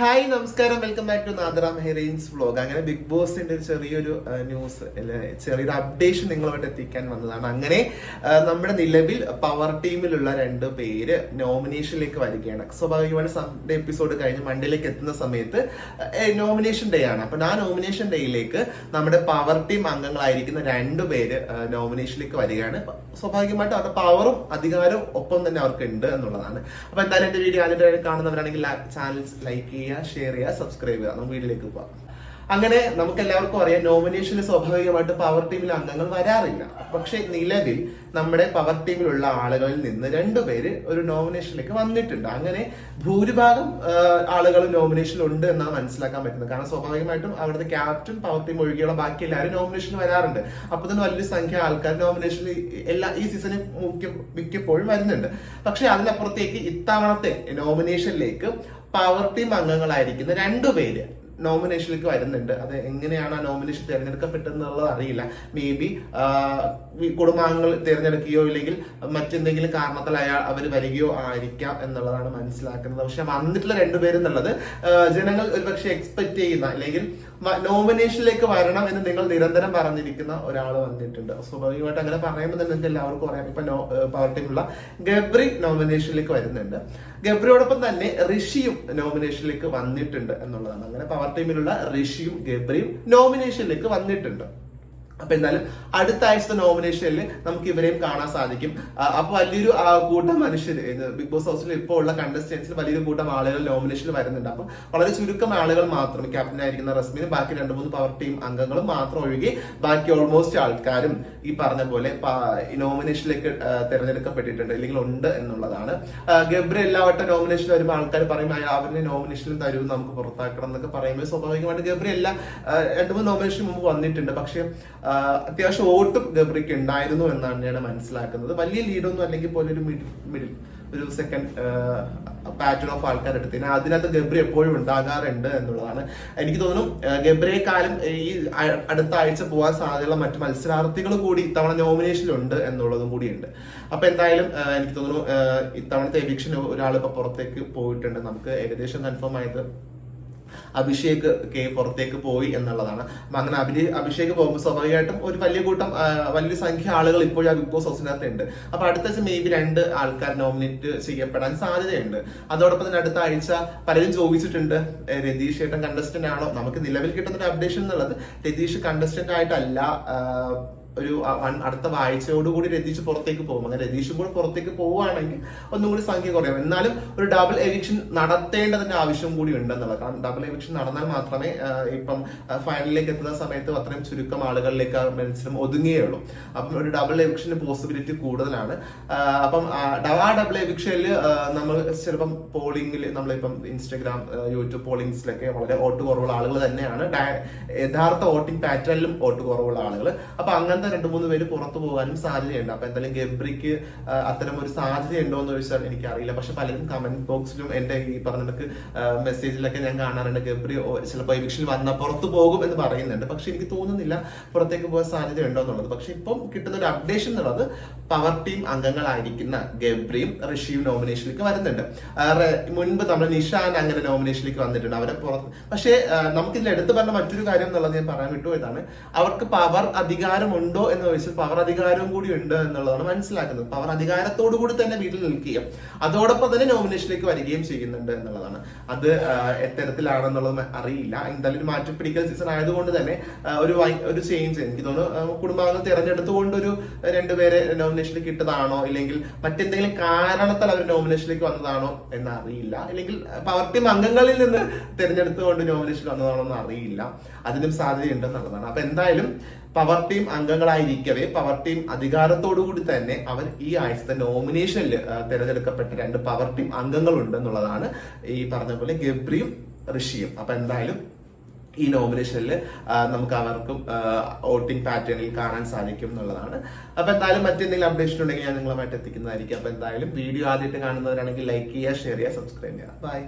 Hi നമസ്കാരം. Welcome back to നാദറാം ഹെറൈൻസ് വ്ലോഗ് അങ്ങനെ ബിഗ് ബോസിന്റെ ഒരു ചെറിയൊരു ന്യൂസ് ചെറിയൊരു അപ്ഡേഷൻ നിങ്ങളുമായിട്ട് എത്തിക്കാൻ വന്നതാണ്. അങ്ങനെ നമ്മുടെ നിലവിൽ പവർ ടീമിലുള്ള രണ്ട് പേര് നോമിനേഷനിലേക്ക് വരികയാണ്. സ്വാഭാവികമായിട്ട് സൺഡേ എപ്പിസോഡ് കഴിഞ്ഞ് മൺഡേയിലേക്ക് എത്തുന്ന സമയത്ത് നോമിനേഷൻ ഡേ ആണ്. അപ്പൊ ആ നോമിനേഷൻ ഡേയിലേക്ക് നമ്മുടെ പവർ ടീം അംഗങ്ങളായിരിക്കുന്ന രണ്ട് പേര് നോമിനേഷനിലേക്ക് വരികയാണ്. സ്വാഭാവികമായിട്ടും അവരുടെ പവറും അധികാരവും ഒപ്പം തന്നെ അവർക്ക് ഉണ്ട് എന്നുള്ളതാണ്. അപ്പൊ എന്തായാലും എന്റെ വീഡിയോ ആദ്യമായിട്ട് കാണുന്നവരാണെങ്കിൽ ചാനൽ ലൈക്ക് ചെയ്യുക ഷെയർ ചെയ്യുക സബ്സ്ക്രൈബ് ചെയ്യുക. നമുക്ക് വീട്ടിലേക്ക് പോകാം അങ്ങനെ നമുക്ക് എല്ലാവർക്കും അറിയാം നോമിനേഷൻ സ്വാഭാവികമായിട്ട് പവർ ടീമിൽ അംഗങ്ങൾ വരാറില്ല. പക്ഷെ നിലവിൽ നമ്മുടെ പവർ ടീമിലുള്ള ആളുകളിൽ നിന്ന് രണ്ടുപേര് ഒരു നോമിനേഷനിലേക്ക് വന്നിട്ടുണ്ട്. അങ്ങനെ ഭൂരിഭാഗം ആളുകൾ നോമിനേഷനിൽ ഉണ്ട് എന്നാണ് മനസ്സിലാക്കാൻ പറ്റുന്നത്. കാരണം സ്വാഭാവികമായിട്ടും അവിടുത്തെ ക്യാപ്റ്റൻ പവർ ടീം ഒഴികെയുള്ള ബാക്കി എല്ലാവരും നോമിനേഷൻ വരാറുണ്ട്. അപ്പൊ തന്നെ വലിയ സംഖ്യ ആൾക്കാർ നോമിനേഷനിൽ എല്ലാ ഈ സീസണിൽ മിക്കപ്പോഴും വരുന്നുണ്ട്. പക്ഷെ അതിനപ്പുറത്തേക്ക് ഇത്തവണത്തെ നോമിനേഷനിലേക്ക് പവർ ടീം അംഗങ്ങളായിരിക്കുന്ന രണ്ടുപേര് നോമിനേഷനിലേക്ക് വരുന്നുണ്ട്. അത് എങ്ങനെയാണ് ആ നോമിനേഷൻ തിരഞ്ഞെടുക്കപ്പെട്ടെന്നുള്ളത് അറിയില്ല. മേ ബി കുടുംബാംഗങ്ങൾ തിരഞ്ഞെടുക്കുകയോ ഇല്ലെങ്കിൽ മറ്റെന്തെങ്കിലും കാരണത്താൽ അയാൾ അവർ വരികയോ ആയിരിക്കാം എന്നുള്ളതാണ് മനസ്സിലാക്കുന്നത്. പക്ഷെ വന്നിട്ടുള്ള രണ്ടുപേരെന്നുള്ളത് ജനങ്ങൾ ഒരുപക്ഷെ എക്സ്പെക്ട് ചെയ്യുന്ന അല്ലെങ്കിൽ നോമിനേഷനിലേക്ക് വരണം എന്ന് നിങ്ങൾ നിരന്തരം പറഞ്ഞിരിക്കുന്ന ഒരാൾ വന്നിട്ടുണ്ട്. സ്വാഭാവികമായിട്ട് അങ്ങനെ പറയുമ്പോൾ തന്നെ നിങ്ങൾക്ക് എല്ലാവർക്കും അറിയാം. ഇപ്പൊ പവർ ടീമുള്ള ഗബ്രി നോമിനേഷനിലേക്ക് വരുന്നുണ്ട്. ഗബ്രിയോടൊപ്പം തന്നെ ഋഷിയും നോമിനേഷനിലേക്ക് വന്നിട്ടുണ്ട് എന്നുള്ളതാണ്. അങ്ങനെ പവർ ടീമിലുള്ള ഋഷിയും ഗബ്രിയും നോമിനേഷനിലേക്ക് വന്നിട്ടുണ്ട്. അപ്പൊ എന്തായാലും അടുത്ത ആഴ്ചത്തെ നോമിനേഷനിൽ നമുക്ക് ഇവരെയും കാണാൻ സാധിക്കും. അപ്പൊ വലിയൊരു കൂട്ടം മനുഷ്യർ ബിഗ് ബോസ് ഹൗസിൽ ഇപ്പോൾ ഉള്ള കണ്ടസ്റ്റൻസിൽ വലിയൊരു കൂട്ടം ആളുകൾ നോമിനേഷൻ വരുന്നുണ്ട്. അപ്പം വളരെ ചുരുക്കം ആളുകൾ മാത്രം ക്യാപ്റ്റൻ ആയിരിക്കുന്ന റസ്മിനും ബാക്കി രണ്ട് മൂന്ന് പവർ ടീം അംഗങ്ങളും മാത്രം ഒഴികെ ബാക്കി ഓൾമോസ്റ്റ് ആൾക്കാരും ഈ പറഞ്ഞ പോലെ നോമിനേഷനിലേക്ക് തിരഞ്ഞെടുക്കപ്പെട്ടിട്ടുണ്ട്. അല്ലെങ്കിൽ ഉണ്ട് എന്നുള്ളതാണ്. ഗബ്രി എല്ലാ വട്ടം നോമിനേഷനിൽ വരുമ്പോൾ ആൾക്കാർ പറയും "അയ്യ, അവരുടെ നോമിനേഷനിൽ തരൂ നമുക്ക് പുറത്താക്കണം എന്നൊക്കെ പറയുമ്പോൾ സ്വാഭാവികമായിട്ട് ഗബ്രി എല്ലാ രണ്ട് മൂന്ന് നോമിനേഷൻ മുമ്പ് വന്നിട്ടുണ്ട്. പക്ഷേ അത്യാവശ്യം വോട്ടും ഗബ്രിക്ക് ഉണ്ടായിരുന്നു എന്നാണ് ഞാൻ മനസ്സിലാക്കുന്നത്. വലിയ ലീഡൊന്നും അല്ലെങ്കിൽ പോലും ഒരു മിഡിൽ മിഡിൽ ഒരു സെക്കൻഡ് പാറ്റേൺ ഓഫ് ആൾക്കാർ എടുത്തിന് അതിനകത്ത് ഗബ്രി എപ്പോഴും ഉണ്ടാകാറുണ്ട് എന്നുള്ളതാണ്. എനിക്ക് തോന്നുന്നു ഗബ്രിയെക്കാളും ഈ അടുത്ത ആഴ്ച പോകാൻ സാധ്യതയുള്ള മറ്റു മത്സരാർത്ഥികൾ കൂടി ഇത്തവണ നോമിനേഷനിലുണ്ട് എന്നുള്ളതും കൂടിയുണ്ട്. അപ്പൊ എന്തായാലും എനിക്ക് തോന്നുന്നു ഇത്തവണത്തെ എവിക്ഷൻ ഒരാൾ ഇപ്പൊ പുറത്തേക്ക് പോയിട്ടുണ്ട്. നമുക്ക് ഏകദേശം കൺഫേം ആയത് അഭിഷേക് കെ പുറത്തേക്ക് പോയി എന്നുള്ളതാണ്. അപ്പൊ അങ്ങനെ അഭിനയ അഭിഷേക് പോകുമ്പോൾ സ്വാഭാവികമായിട്ടും ഒരു വലിയ കൂട്ടം വലിയ സംഖ്യ ആളുകൾ ഇപ്പോഴും ആ ബിഗ് ബോസ് ഹൗസിനകത്ത് ഉണ്ട് അപ്പൊ അടുത്ത ആഴ്ച മേ ബി രണ്ട് ആൾക്കാർ നോമിനേറ്റ് ചെയ്യപ്പെടാൻ സാധ്യതയുണ്ട്. അതോടൊപ്പം തന്നെ അടുത്ത ആഴ്ച പലരും ചോദിച്ചിട്ടുണ്ട് രതീഷ് ഏട്ടൻ കണ്ടസ്റ്റന്റ് ആണോ? നമുക്ക് നിലവിൽ കിട്ടുന്ന ഒരു അപ്ഡേഷൻ എന്നുള്ളത് രതീഷ് കണ്ടസ്റ്റന്റ് ആയിട്ടല്ല ഒരു അടുത്ത ആഴ്ചയോടുകൂടി രതീഷ് പുറത്തേക്ക് പോകും. അങ്ങനെ രതീഷും കൂടെ പുറത്തേക്ക് പോവുകയാണെങ്കിൽ ഒന്നും കൂടി സംഖ്യ കുറയും. എന്നാലും ഒരു ഡബിൾ എവിക്ഷൻ നടത്തേണ്ടതിന്റെ ആവശ്യം കൂടി ഉണ്ടെന്നുള്ളത്. കാരണം ഡബിൾ എവിക്ഷൻ നടന്നാൽ മാത്രമേ ഇപ്പം ഫൈനലിലേക്ക് എത്തുന്ന സമയത്ത് അത്രയും ചുരുക്കം ആളുകളിലേക്ക് മത്സരം ഒതുങ്ങുകയുള്ളൂ. അപ്പം ഒരു ഡബിൾ എവിക്ഷന് പോസിബിലിറ്റി കൂടുതലാണ്. അപ്പം ആ ഡബിൾ എവിക്ഷനിൽ നമ്മൾ ചിലപ്പം പോളിംഗിൽ നമ്മളിപ്പം ഇൻസ്റ്റഗ്രാം യൂട്യൂബ് പോളിംഗ്സിലൊക്കെ വളരെ വോട്ട് കുറവുള്ള ആളുകൾ തന്നെയാണ്. യഥാർത്ഥ വോട്ടിംഗ് പാറ്റേണിലും വോട്ട് കുറവുള്ള ആളുകൾ. അപ്പൊ അങ്ങനത്തെ രണ്ട് മൂന്ന് പേര് പുറത്തു പോകാനും സാധ്യതയുണ്ട്. അപ്പൊ എന്തായാലും ഗബ്രിക്ക് അത്തരം ഒരു സാധ്യത ഉണ്ടോ എന്ന് ചോദിച്ചാൽ എനിക്കറിയില്ല. പക്ഷെ പലരും കമന്റ് ബോക്സിലും എന്റെ ഈ പറഞ്ഞിട്ട് മെസ്സേജിലൊക്കെ ഞാൻ കാണാറുണ്ട്. ഗബ്രി ചിലപ്പോൾ എവിക്ഷനിൽ വന്ന പുറത്തു പോകും എന്ന് പറയുന്നുണ്ട്. പക്ഷെ എനിക്ക് തോന്നുന്നില്ല പുറത്തേക്ക് പോകാൻ സാധ്യത ഉണ്ടോ എന്നുള്ളത്. പക്ഷെ ഇപ്പം കിട്ടുന്ന ഒരു അപ്ഡേഷൻ എന്നുള്ളത് പവർ ടീം അംഗങ്ങളായിരിക്കുന്ന ഗബ്രിയും ഋഷിയും നോമിനേഷനിലേക്ക് വരുന്നുണ്ട്. മുൻപ് നമ്മൾ നിഷാൻ അങ്ങനെ നോമിനേഷനിലേക്ക് വന്നിട്ടുണ്ട്. അവരെ പുറത്ത് പക്ഷേ നമുക്കിതിൽ എടുത്തു പറഞ്ഞ മറ്റൊരു കാര്യം എന്നുള്ളത് ഞാൻ പറയാൻ വിട്ടു ഇതാണ് അവർക്ക് പവർ അധികാരമുണ്ടോ എന്ന് ചോദിച്ചാൽ പവർ അധികാരവും കൂടി ഉണ്ട് എന്നുള്ളതാണ് മനസ്സിലാക്കുന്നത്. പവർ അധികാരത്തോടു കൂടി തന്നെ വീട്ടിൽ നിൽക്കുകയും അതോടൊപ്പം തന്നെ നോമിനേഷനിലേക്ക് വരികയും ചെയ്യുന്നുണ്ട് എന്നുള്ളതാണ്. അത് എത്തരത്തിലാണെന്നുള്ളത് അറിയില്ല. എന്തായാലും ഒരു മാറ്റിപ്പിടിക്കൽ സീസൺ ആയതുകൊണ്ട് തന്നെ ഒരു ഒരു ചേഞ്ച് എനിക്ക് തോന്നുന്നു കുടുംബാംഗം തിരഞ്ഞെടുത്തുകൊണ്ട് ഒരു രണ്ടുപേരെ നോമിനേഷനിലേക്ക് ഇട്ടതാണോ ഇല്ലെങ്കിൽ മറ്റെന്തെങ്കിലും കാരണത്താൽ അവർ നോമിനേഷനിലേക്ക് വന്നതാണോ എന്ന് അറിയില്ല അല്ലെങ്കിൽ പവർ ടീം അംഗങ്ങളിൽ നിന്ന് തിരഞ്ഞെടുത്തുകൊണ്ട് നോമിനേഷൻ വന്നതാണോ എന്ന് അറിയില്ല അതിനും സാധ്യതയുണ്ടെന്നുള്ളതാണ് അപ്പൊ എന്തായാലും പവർ ടീം അംഗങ്ങളായിരിക്കവേ പവർ ടീം അധികാരത്തോടുകൂടി തന്നെ അവർ ഈ ആഴ്ചത്തെ നോമിനേഷനിൽ തിരഞ്ഞെടുക്കപ്പെട്ട രണ്ട് പവർ ടീം അംഗങ്ങളുണ്ട് എന്നുള്ളതാണ് ഈ പറഞ്ഞ പോലെ ഗബ്രിയും ഋഷിയും. അപ്പൊ എന്തായാലും ഈ നോമിനേഷനിൽ നമുക്ക് അവർക്കും വോട്ടിംഗ് പാറ്റേണിൽ കാണാൻ സാധിക്കും എന്നുള്ളതാണ്. അപ്പൊ എന്തായാലും മറ്റെന്തെങ്കിലും അപ്ഡേഷൻ ഉണ്ടെങ്കിൽ ഞാൻ നിങ്ങളുമായിട്ട് എത്തിക്കുന്നതായിരിക്കും. അപ്പൊ എന്തായാലും വീഡിയോ ആദ്യമായിട്ട് കാണുന്നവരാണെങ്കിൽ ലൈക്ക് ചെയ്യുക ഷെയർ ചെയ്യുക സബ്സ്ക്രൈബ് ചെയ്യുക. ബൈ